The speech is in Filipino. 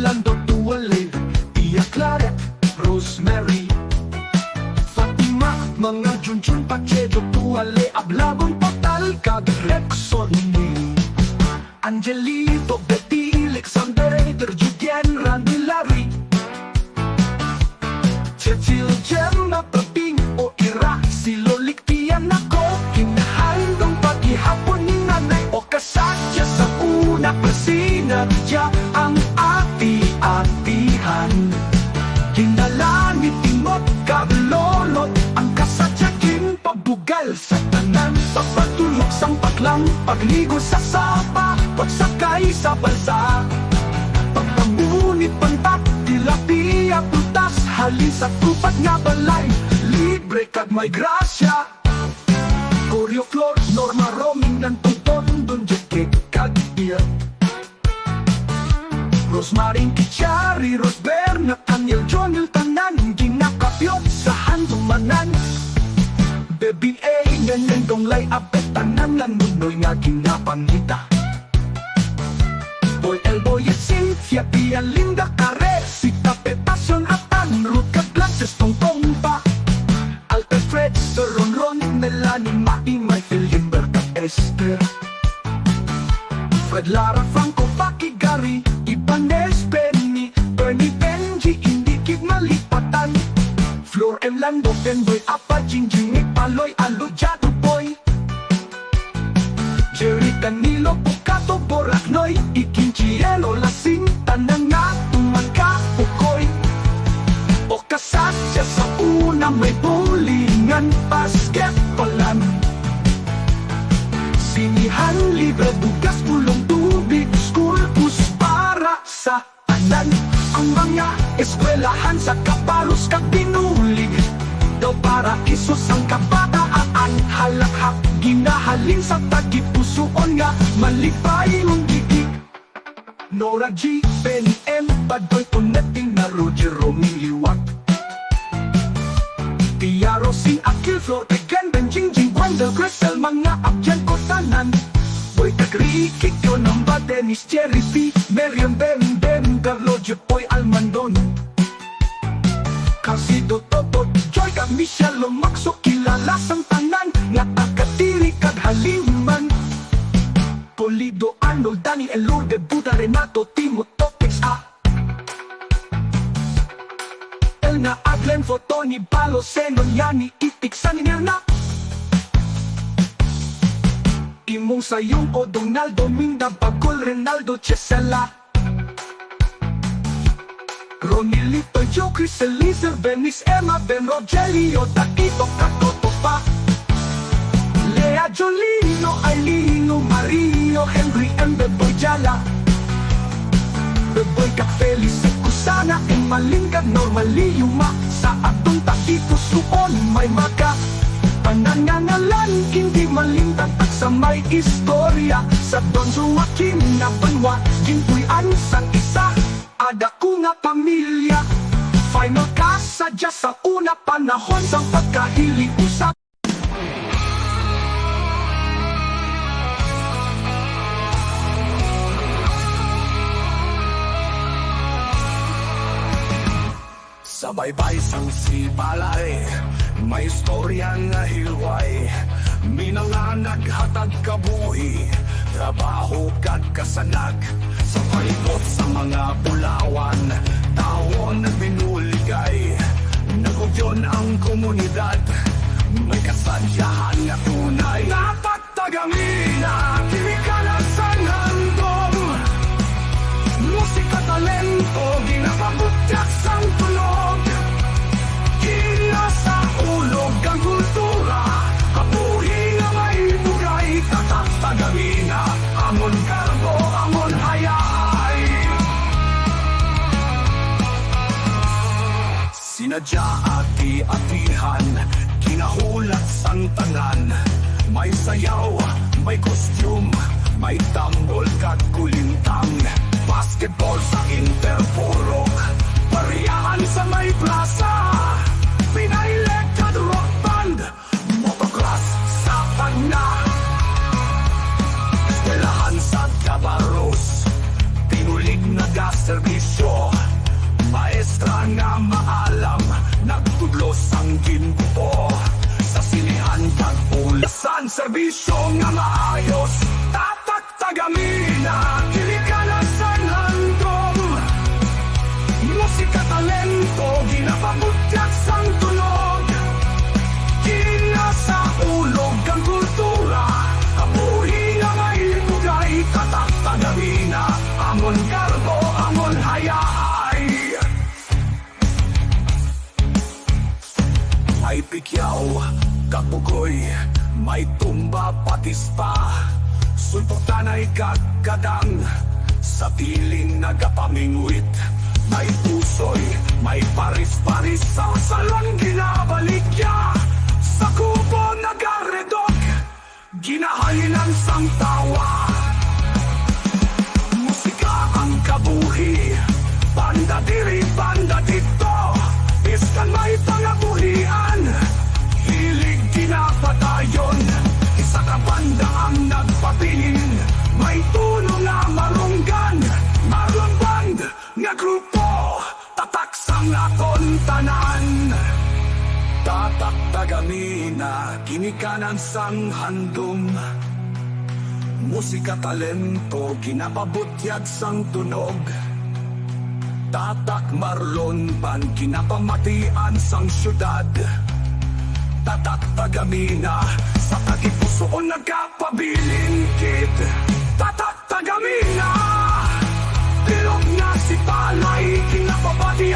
Lando Tuwalay Tia Claret Rosemary. Fatima Mga Junjun Pacheco Tuwalay Ablabon Patal Kagrexon Angelito Betty Alexander Eder Julian Randy Larry. Cecil Gemma tanan Pagpatulog sang paklang Pagligo sa sapa Pagsakay sa balsa Pagpamunit pantat Tilapia putas Halin sa tupat nga balay Libre kag may grasya. Oreo Flor Norma Roming ng tuton Don Jeke kag beer Rosmarin Kichari Rosber Nathaniel Jonel Tanan Ginakapyot sa handumanan Ganyan dong lay apet Tanan lang nunoy nga ginapangita Boy Elboy at Cynthia Pia Linda Care Si Tape Passion Atan Ruth Cablances Tong Tongpa Alter Fred Sir Ron Melanie Mai May Philhimber Kag Esther. Fred Lara Franco Paki Gary Ibanez Penny Bernie Benji Hindi Kid Malipatan Flor M. Lando Penboy Apa Jingjing Paloy Alo Jerry Danilo Pukato Boracnoy Ikinchielo Lasing Tanang nga Tumangka Pukoy O kasasya sa una May bowlingan Basketballan Sinihan libre bugas pulong tubig School bus para sa tanan Ang mga eskwelahan sa kapalos kag binulig Daw para isos ang kabataan Halakhak ginahalin sa tagipusoon nga Malipay mong gigig Nora G, Benny M, Badoy Puneting na Roger Romiliwak Tia Rosing Akil Flor Tegan Benjing Jing Wanda Grisel Mga abyan ko tanan Boy Tagrikik ko ng ba Dennis Cherry P Meriam Bem Bem Carlo Jepoy Almandon. Casido Tobot Joy ka Michelle Lomaxo Sayong o Donaldo Minda Bagol Renaldo Chesela. Ronilito Joe Chris Eliezer Venice Emma Ben Rogelio Takito Katoto pa. Lea Jolino Ailino Mario Henry M. Beboy Jala. Beboy Cafelis Kusana Ang malingkad normally yuma Sa atong takito suon may maka. Panangangalan hindi malintag at sa may istorya Sa Don Joaquin na banwa Gintuyan sang isa Ada ko nga pamilya. Final ka sadya sa una panahon Sa pagkahili usap Sa baybay sang sibalay May istorya nga hilway Minanganag hatag kabuhi Trabaho kag kasanag Sa palibot sa mga bulawan Sinadya ati-atihan Kinahulat sang tanan. May sayaw, may costume May tambol kag kulintang serbisyo nga maayos may tumba patis pa Sulputan ay kagkadang, sa piling nagapamingwit May pusoy, may paris-paris. Sa salon ginabalikya Sa kubo tanaan. Tataktagamina Kinikanan sang handom Musika talento Kinapabutyag sang tunog. Tatak marlon pan Kinapamatian sang syudad. Tatak tagamina Sa tagipusoon nagkapabilingkit Tatak tagamina Pilog na si palay Kinapabati